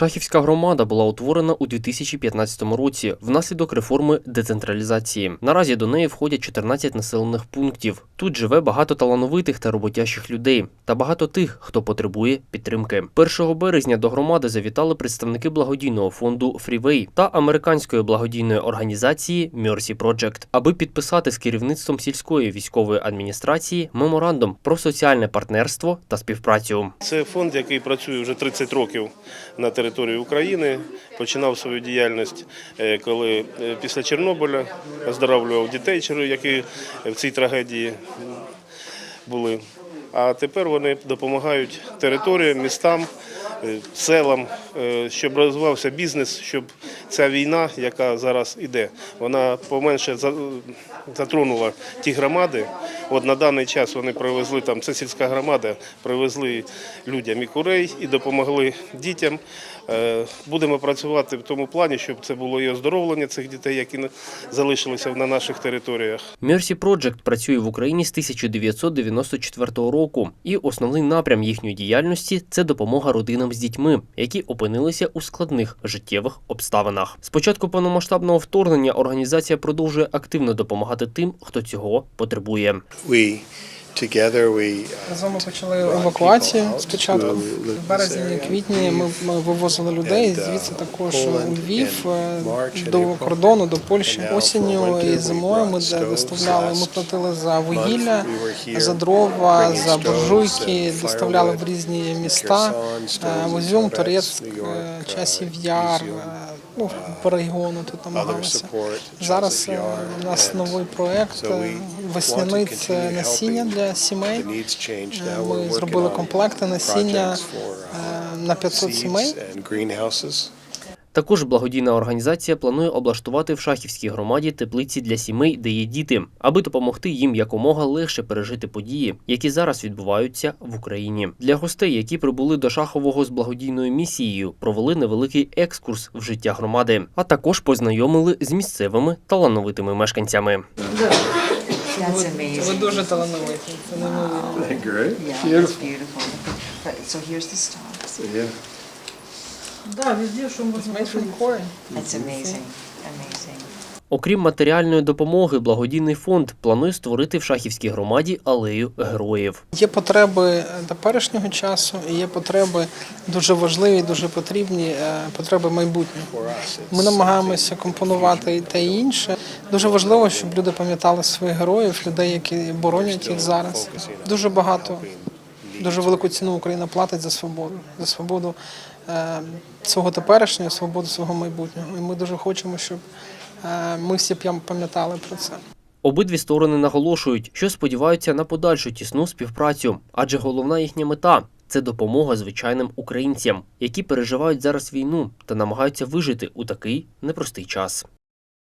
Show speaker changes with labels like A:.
A: Шахівська громада була утворена у 2015 році внаслідок реформи децентралізації. Наразі до неї входять 14 населених пунктів. Тут живе багато талановитих та роботящих людей та багато тих, хто потребує підтримки. 1 березня до громади завітали представники благодійного фонду Freeway та американської благодійної організації Mercy Project, аби підписати з керівництвом сільської військової адміністрації меморандум про соціальне партнерство та співпрацю.
B: Це фонд, який працює вже 30 років на території України. Починав свою діяльність, е, коли е, після Чорнобиля оздоровлював дітей, які в цій трагедії були. А тепер вони допомагають територіям, містам, селам, е, щоб розвивався бізнес, щоб ця війна, яка зараз іде, вона поменше затронула ті громади. От на даний час вони привезли там, це сільська громада, привезли людям і курей і допомогли дітям. Е, Будемо працювати в тому плані, щоб це було і оздоровлення цих дітей, які залишилися на наших територіях.
A: Mercy Project працює в Україні з 1994 року, і основний напрям їхньої діяльності це допомога родинам з дітьми, які опинилися у складних життєвих обставинах. З початку повномасштабного вторгнення організація продовжує активно допомагати тим, хто цього потребує.
C: We uh,
D: Разом ми почали евакуацію. Спочатку в березні, квітні ми, ми вивозили людей.
C: Uh,
D: Звідси також у Львів е, до кордону, до Польщі. Осінню і зимою ми доставляли. Ми платили за вугілля, за дрова, за буржуйки, доставляли в різні міста.
C: Kherson,
D: Е, Торецьк,
C: uh,
D: Часів Яр, ну, по регіону тут намагалися. Зараз е, у нас новий
C: проект
D: е, весняний це насіння для сімей. Е, Ми зробили комплекти насіння
C: uh,
D: на 500
C: seeds
D: сімей.
A: Також благодійна організація планує облаштувати в шахівській громаді теплиці для сімей, де є діти, аби допомогти їм якомога легше пережити події, які зараз відбуваються в Україні. Для гостей, які прибули до шахового з благодійною місією, провели невеликий екскурс в життя громади, а також познайомили з місцевими талановитими мешканцями.
D: Ви дуже талановиті. Да, везде, що можна Made.
E: That's amazing. Amazing.
A: Окрім матеріальної допомоги, благодійний фонд планує створити в шахівській громаді алею героїв.
D: Є потреби теперішнього часу, і є потреби дуже важливі, дуже потрібні, е, потреби майбутнього. Ми намагаємося компонувати і те і інше. Дуже важливо, щоб люди пам'ятали своїх героїв, людей, які боронять їх зараз. Дуже багато, дуже велику ціну Україна платить за свободу, за свободу е, свого теперішнього, свободу свого майбутнього. І ми дуже хочемо, щоб е, ми всі пам'ятали про це.
A: Обидві сторони наголошують, що сподіваються на подальшу тісну співпрацю, адже головна їхня мета це допомога звичайним українцям, які переживають зараз війну та намагаються вижити у такий непростий час.